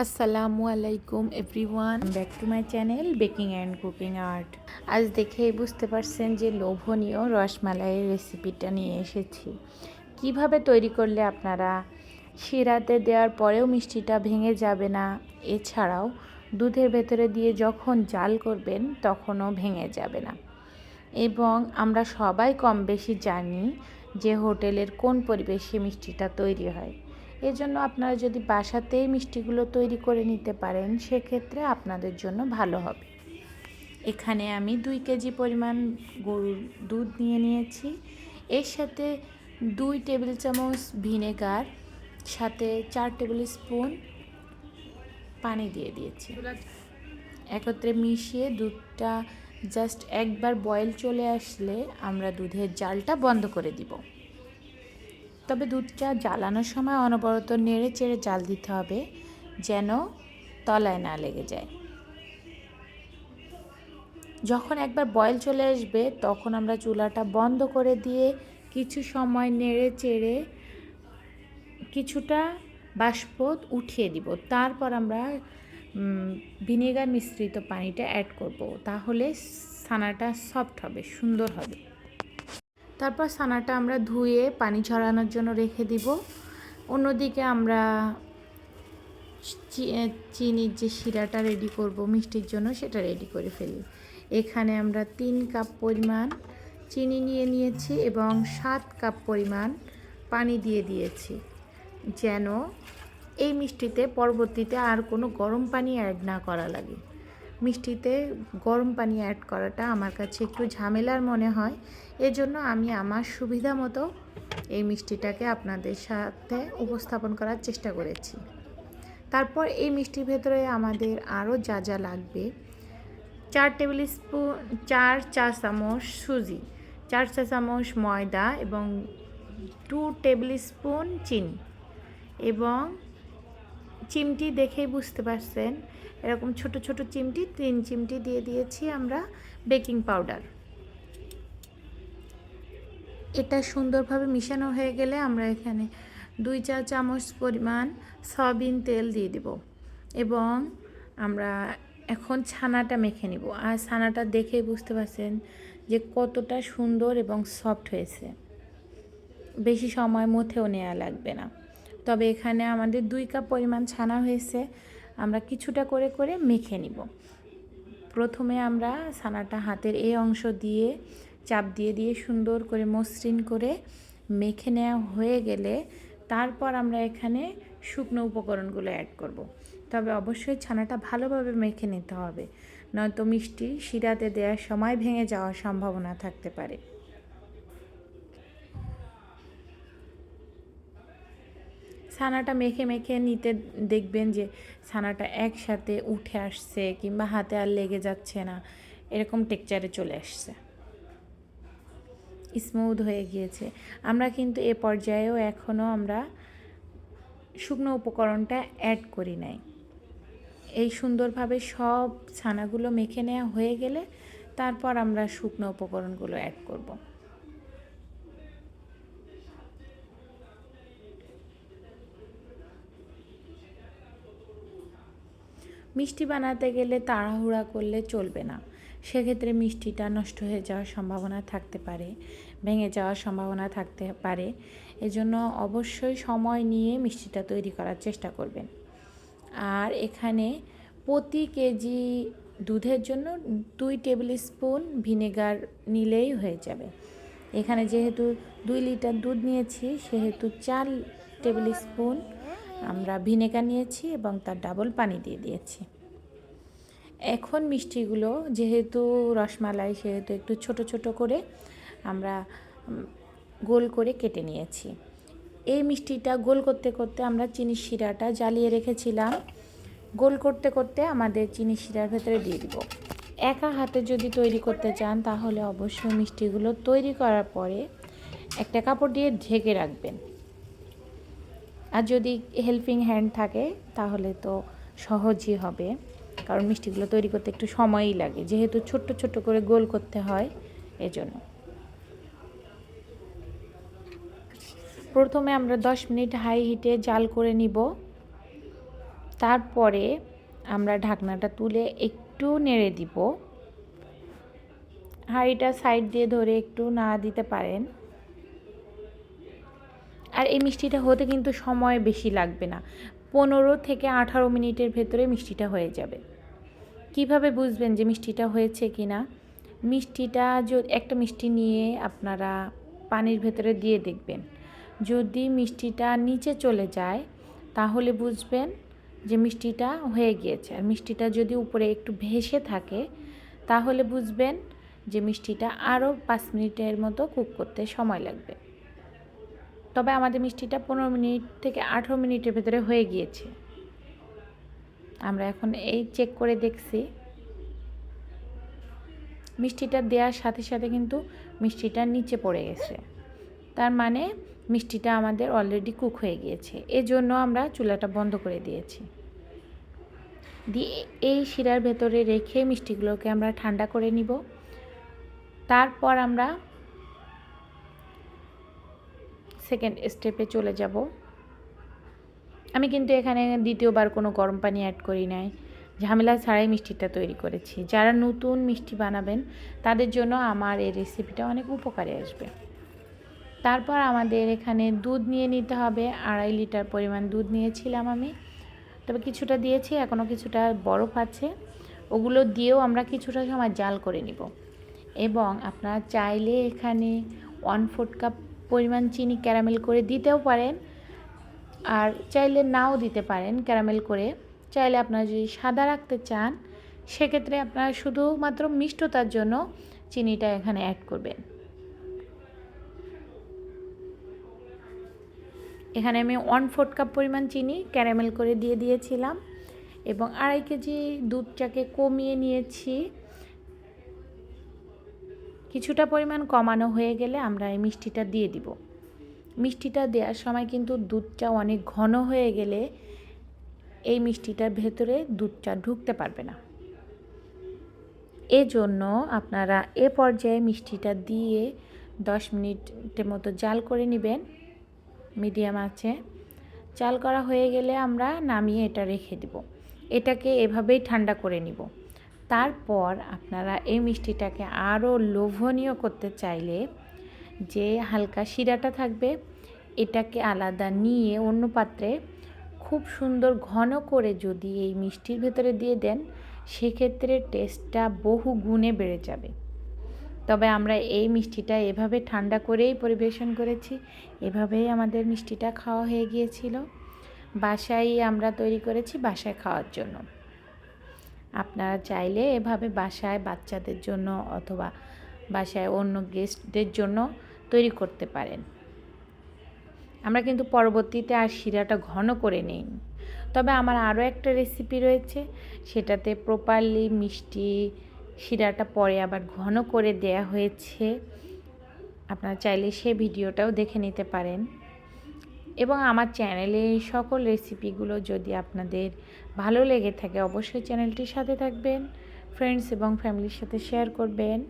আসসালামু আলাইকুম everyone back to my channel baking and cooking art আজ দেখেই বুঝতে পারছেন যে লোভনীয় রসমালাইয়ের রেসিপিটা নিয়ে এসেছি। কীভাবে তৈরি করলে আপনারা শিরাতে দেওয়ার পরেও মিষ্টিটা ভেঙে যাবে না? এছাড়াও দুধের ভেতরে দিয়ে যখন জাল করবেন তখনও ভেঙে যাবে না। এবং আমরা সবাই কম বেশি জানি যে হোটেলের কোন পরিবেশে মিষ্টিটা তৈরি হয়। এজন্য আপনারা যদি বাসাতেই মিষ্টিগুলো তৈরি করে নিতে পারেন, সেক্ষেত্রে আপনাদের জন্য ভালো হবে। এখানে আমি দুই কেজি পরিমাণ গরুর দুধ নিয়ে নিয়েছি। এর সাথে দুই টেবিল চামচ ভিনেগার, সাথে চার টেবিল স্পুন পানি দিয়ে দিয়েছি। একত্রে মিশিয়ে দুধটা জাস্ট একবার বয়েল চলে আসলে আমরা দুধের জালটা বন্ধ করে দিব। তবে দুধটা জ্বালানোর সময় অনবরত নেড়ে চেড়ে জাল দিতে হবে, যেন তলায় না লেগে যায়। যখন একবার বয়েল চলে আসবে, তখন আমরা চুলাটা বন্ধ করে দিয়ে কিছু সময় নেড়ে চেড়ে কিছুটা বাষ্প উঠিয়ে দিব। তারপর আমরা ভিনেগার মিশ্রিত পানিটা অ্যাড করব। তাহলে ছানাটা সফট হবে, সুন্দর হবে। তারপর ছানাটা আমরা ধুয়ে পানি ছড়ানোর জন্য রেখে দিব। অন্যদিকে আমরা চিনির যে শিরাটা রেডি করব, মিষ্টির জন্য সেটা রেডি করে ফেলি। এখানে আমরা তিন কাপ পরিমাণ চিনি নিয়ে নিয়েছি এবং সাত কাপ পরিমাণ পানি দিয়ে দিয়েছি। যেন এই মিষ্টিতে পরবর্তীতে আর কোনো গরম পানি অ্যাড না করা লাগে। মিষ্টিতে গরম পানি অ্যাড করাটা আমার কাছে একটু ঝামেলার মনে হয়। এজন্য আমি আমার সুবিধা মতো এই মিষ্টিটাকে আপনাদের সাথে উপস্থাপন করার চেষ্টা করেছি। তারপর এই মিষ্টির ভেতরে আমাদের আরও যা যা লাগবে, চার টেবিল স্পুন, চার চা চামচ সুজি, চার চা চামচ ময়দা এবং টু টেবিল স্পুন চিনি এবং চিমটি দেখেই বুঝতে পারছেন। এরকম ছোট ছোট চিমটি, তিন চিমটি দিয়ে দিয়েছি আমরা বেকিং পাউডার। এটা সুন্দরভাবে মিশানো হয়ে গেলে আমরা এখানে দুই চা চামচ পরিমাণ সয়াবিন তেল দিয়ে দেব এবং আমরা এখন ছানাটা মেখে নিব। আর ছানাটা দেখে বুঝতে পারছেন যে কতটা সুন্দর এবং সফট হয়েছে। বেশি সময় মধ্যেও নেওয়া লাগবে না। তবে এখানে আমাদের দুই কাপ পরিমাণ ছানা হয়েছে। আমরা কিছুটা করে করে মেখে নিব। প্রথমে আমরা ছানাটা হাতের এই অংশ দিয়ে চাপ দিয়ে দিয়ে সুন্দর করে মসৃণ করে মেখে নেওয়া হয়ে গেলে তারপর আমরা এখানে শুকনো উপকরণগুলো অ্যাড করব। তবে অবশ্যই ছানাটা ভালোভাবে মেখে নিতে হবে, নয়তো মিষ্টি শিরাতে দেওয়ার সময় ভেঙে যাওয়ার সম্ভাবনা থাকতে পারে। ছানাটা মেখে মেখে নিতে দেখবেন যে ছানাটা একসাথে উঠে আসছে কিংবা হাতে আর লেগে যাচ্ছে না। এরকম টেকচারে চলে আসছে। স্মুথ হয়ে গিয়েছে। আমরা কিন্তু এ পর্যায়েও এখনও আমরা শুকনো উপকরণটা অ্যাড করি নাই। এই সুন্দরভাবে সব ছানাগুলো মেখে নেওয়া হয়ে গেলে তারপর আমরা শুকনো উপকরণগুলো অ্যাড করব। মিষ্টি বানাতে গেলে তাড়াহুড়া করলে চলবে না। সেক্ষেত্রে মিষ্টিটা নষ্ট হয়ে যাওয়ার সম্ভাবনা থাকতে পারে, ভেঙে যাওয়ার সম্ভাবনা থাকতে পারে। এজন্য অবশ্যই সময় নিয়ে মিষ্টিটা তৈরি করার চেষ্টা করবেন। আর এখানে প্রতি কেজি দুধের জন্য দুই টেবিল স্পুন ভিনেগার নিলেই হয়ে যাবে। এখানে যেহেতু দুই লিটার দুধ নিয়েছি, সেহেতু চার টেবিল স্পুন আমরা ভিনেগার নিয়েছি এবং তার ডাবল পানি দিয়ে দিয়েছি। এখন মিষ্টিগুলো যেহেতু রসমালাই, সেহেতু একটু ছোট ছোট করে আমরা গোল করে কেটে নিয়েছি। এই মিষ্টিটা গোল করতে করতে আমরা চিনি শিরাটা জ্বালিয়ে রেখেছিলাম। গোল করতে করতে আমাদের চিনি শিরার ভেতরে দিয়ে দিব। একা হাতে যদি তৈরি করতে চান, তাহলে অবশ্যই মিষ্টিগুলো তৈরি করার পরে একটা কাপড় দিয়ে ঢেকে রাখবেন। আর যদি হেল্পিং হ্যান্ড থাকে, তাহলে তো সহজই হবে। কারণ মিষ্টিগুলো তৈরি করতে একটু সময়ই লাগে। যেহেতু ছোট্ট ছোট্ট করে গোল করতে হয়, এজন্য। প্রথমে আমরা দশ মিনিট হাই হিটে জাল করে নিব। তারপরে আমরা ঢাকনাটা তুলে একটু নেড়ে দিব। হাঁড়িটা সাইড দিয়ে ধরে একটু নাড়া দিতে পারেন। আর এই মিষ্টিটা হতে কিন্তু সময় বেশি লাগবে না। পনেরো থেকে আঠারো মিনিটের ভেতরে মিষ্টিটা হয়ে যাবে। কীভাবে বুঝবেন যে মিষ্টিটা হয়েছে কি না মিষ্টিটা একটা মিষ্টি নিয়ে আপনারা পানির ভেতরে দিয়ে দেখবেন। যদি মিষ্টিটা নিচে চলে যায়, তাহলে বুঝবেন যে মিষ্টিটা হয়ে গিয়েছে। আর মিষ্টিটা যদি উপরে একটু ভেসে থাকে, তাহলে বুঝবেন যে মিষ্টিটা আরও পাঁচ মিনিটের মতো কুক করতে সময় লাগবে। তবে আমাদের মিষ্টিটা পনেরো মিনিট থেকে আঠেরো মিনিটের ভেতরে হয়ে গিয়েছে। আমরা এখন এই চেক করে দেখছি। মিষ্টিটা দেওয়ার সাথে সাথে কিন্তু মিষ্টিটা নিচে পড়ে গেছে। তার মানে মিষ্টিটা আমাদের অলরেডি কুক হয়ে গিয়েছে। এজন্য আমরা চুলাটা বন্ধ করে দিয়েছি। দিয়ে এই শিরার ভেতরে রেখে মিষ্টিগুলোকে আমরা ঠান্ডা করে নিব। তারপর আমরা সেকেন্ড স্টেপে চলে যাব। আমি কিন্তু এখানে দ্বিতীয়বার কোনো গরম পানি অ্যাড করি নাই। ঝামেলা ছাড়াই মিষ্টিটা তৈরি করেছি। যারা নতুন মিষ্টি বানাবেন, তাদের জন্য আমার এই রেসিপিটা অনেক উপকারে আসবে। তারপর আমাদের এখানে দুধ নিয়ে নিতে হবে। আড়াই লিটার পরিমাণ দুধ নিয়েছিলাম আমি। তবে কিছুটা দিয়েছি, এখনও কিছুটা বরফ আছে। ওগুলো দিয়েও আমরা কিছুটা সময় জাল করে নিব। এবং আপনারা চাইলে এখানে ওয়ান ফোর্থ কাপ পরিমাণ চিনি ক্যারামেল করে দিতেও পারেন আর চাইলে নাও দিতে পারেন ক্যারামেল করে। চাইলে আপনারা যদি সাদা রাখতে চান, সেক্ষেত্রে আপনারা শুধুমাত্র মিষ্টতার জন্য চিনিটা এখানে অ্যাড করবেন। এখানে আমি ওয়ান ফোর্থ কাপ পরিমাণ চিনি ক্যারামেল করে দিয়ে দিয়েছিলাম এবং আড়াই কেজি দুধটাকে কমিয়ে নিয়েছি। কিছুটা পরিমাণ কমানো হয়ে গেলে আমরা এই মিষ্টিটা দিয়ে দিব। মিষ্টিটা দেওয়ার সময় কিন্তু দুধটা অনেক ঘন হয়ে গেলে এই মিষ্টিটার ভেতরে দুধটা ঢুকতে পারবে না। এজন্য আপনারা এ পর্যায়ে মিষ্টিটা দিয়ে দশ মিনিটের মতো জাল করে নেবেন, মিডিয়াম আছে চাল করা হয়ে গেলে আমরা নামিয়ে এটা রেখে দিব। এটাকে এভাবেই ঠান্ডা করে নিব। তারপর আপনারা এই মিষ্টিটাকে আরও লোভনীয় করতে চাইলে যে হালকা শিরাটা থাকবে, এটাকে আলাদা নিয়ে অন্য পাত্রে খুব সুন্দর ঘন করে যদি এই মিষ্টির ভেতরে দিয়ে দেন, সেক্ষেত্রে টেস্টটা বহু গুণে বেড়ে যাবে। তবে আমরা এই মিষ্টিটা এভাবে ঠান্ডা করেই পরিবেশন করেছি, এভাবেই আমাদের মিষ্টিটা খাওয়া হয়ে গিয়েছিল। বাসায় আমরা তৈরি করেছি বাসায় খাওয়ার জন্য। আপনারা চাইলে এভাবে বাসায় বাচ্চাদের জন্য অথবা বাসায় অন্য গেস্টদের জন্য তৈরি করতে পারেন। আমরা কিন্তু পরবর্তীতে আর শিরাটা ঘন করে নেই। তবে আমার আরও একটা রেসিপি রয়েছে, সেটাতে প্রপারলি মিষ্টি শিরাটা পরে আবার ঘন করে দেয়া হয়েছে। আপনারা চাইলে সে ভিডিওটাও দেখে নিতে পারেন। এবং আমার চ্যানেলে সকল রেসিপিগুলো যদি আপনাদের ভালো লেগে থাকে, অবশ্যই চ্যানেলটির সাথে থাকবেন ফ্রেন্ডস এবং ফ্যামিলির সাথে শেয়ার করবেন।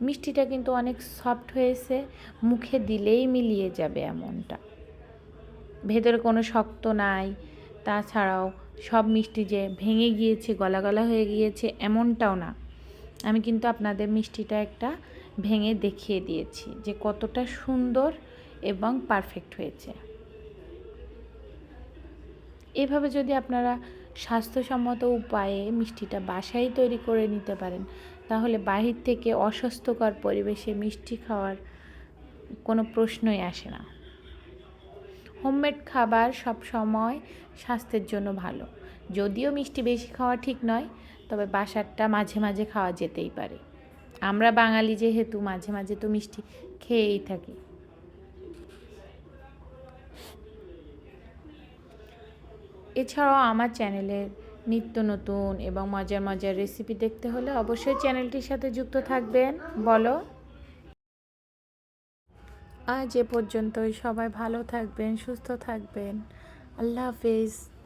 মিষ্টিটা কিন্তু অনেক সফট হয়েছে, মুখে দিলেই মিলিয়ে যাবে এমনটা। ভেতরে কোনো শক্ত নাই, তাছাড়াও সব মিষ্টি যে ভেঙে গিয়েছে গলা গলা হয়ে গিয়েছে, এমনটাও না। আমি কিন্তু আপনাদের মিষ্টিটা একটা ভেঙে দেখিয়ে দিয়েছি যে কতটা সুন্দর এবং পারফেক্ট হয়েছে। এভাবে যদি আপনারা স্বাস্থ্যসম্মত উপায়ে মিষ্টিটা বাসায় তৈরি করে নিতে পারেন, তাহলে বাহির থেকে অস্বাস্থ্যকর পরিবেশে মিষ্টি খাওয়ার কোনো প্রশ্নই আসে না। হোমমেড খাবার সব সময় স্বাস্থ্যের জন্য ভালো। যদিও মিষ্টি বেশি খাওয়া ঠিক নয়, তবে বাসারটা মাঝে মাঝে খাওয়া যেতেই পারে। আমরা বাঙালি যেহেতু, মাঝে মাঝে তো মিষ্টি খেয়েই থাকি। এছাড়াও আমার চ্যানেলের নিত্য নতুন এবং মজার মজার রেসিপি দেখতে হলে অবশ্যই চ্যানেলটির সাথে যুক্ত থাকবেন। বলো? আজ এ পর্যন্তই। সবাই ভালো থাকবেন, সুস্থ থাকবেন। আল্লাহ হাফিজ।